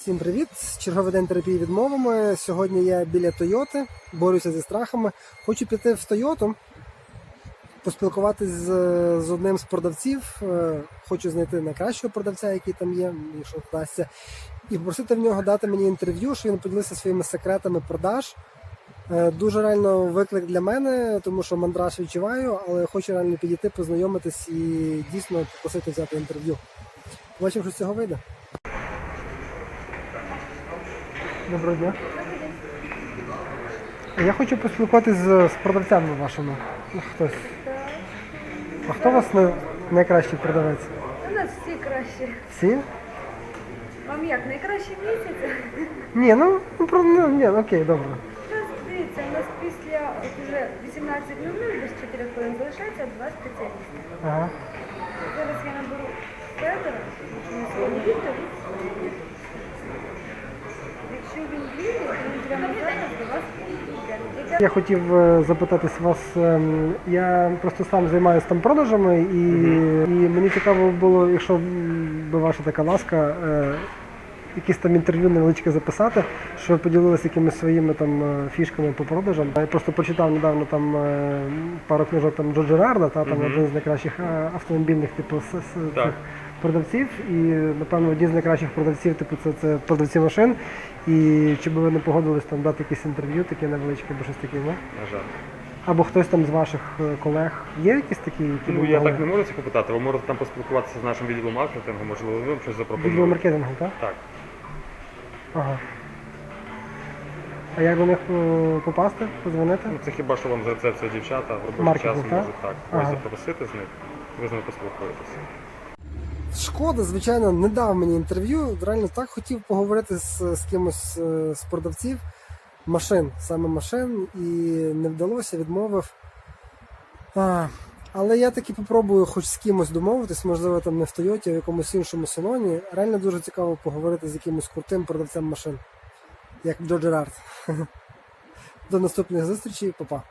Всім привіт! Черговий день терапії відмовами. Сьогодні я біля Тойоти, борюся зі страхами. Хочу піти в Тойоту, поспілкуватись з, з одним з продавців. Е, Хочу знайти найкращого продавця, який там є, якщо вдасться, і попросити в нього дати мені інтерв'ю, що він поділився своїми секретами продаж. Е, Дуже реально виклик для мене, тому що мандраж відчуваю, але хочу реально підійти, познайомитись і дійсно попросити взяти інтерв'ю. Побачимо, що з цього вийде. Доброго дня. Я хочу поспілкуватися з, з продавцями вашими. Ну, хтось. А хто у вас най- найкращий продавець? У нас всі кращі. Всі? Вам як найкраще місяця? Ні, ну, ну, про, ну ні, окей, добре. У нас дивіться, у нас після от уже 18.00 без 4 хвилин залишається два спеціалісти. Ага. Зараз я наберу Федора, що на сьогодні Віктор. Якщо він вільний, він прямо зараз до вас підійде. Я хотів е, запитатись вас. ем, Я просто сам займаюся там продажами, і, і мені цікаво було, якщо б би ваша така ласка, е, якісь там інтерв'ю невеличке записати, що ви поділилися якимись своїми там е, фішками по продажам. Я просто прочитав недавно там е, пару книжок там Джо Джерарда, та там один з найкращих е, автомобільних типу с- с- цих продавців. І напевно один з найкращих продавців, типу, це, це продавці машин. І чи би ви не погодились там дати якесь інтерв'ю, таке невеличке, або щось таке, не? На жаль. Або хтось там з ваших колег є якісь такі, які Ну я так не можу це попитати. Ви можете там поспілкуватися з нашим відділом маркетингу, можливо, ви вам щось Відділ запропонують. маркетингу, так? Так. Ага. А як до них е, попасти, позвонити? Ну це хіба що вам за це, це дівчата в робочий Маркетинг, час так? можуть так Ага. вас запросити з них, ви з ними поспілкуєтеся. Шкода, звичайно, не дав мені інтерв'ю. Реально так хотів поговорити з, з кимось е, з продавців машин, саме машин, і не вдалося, відмовив. А, але я таки попробую хоч з кимось домовитись, можливо, там не в Тойоті, а в якомусь іншому салоні. Реально дуже цікаво поговорити з якимось крутим продавцем машин, як Джо Джерард. До наступних зустрічей, па-па.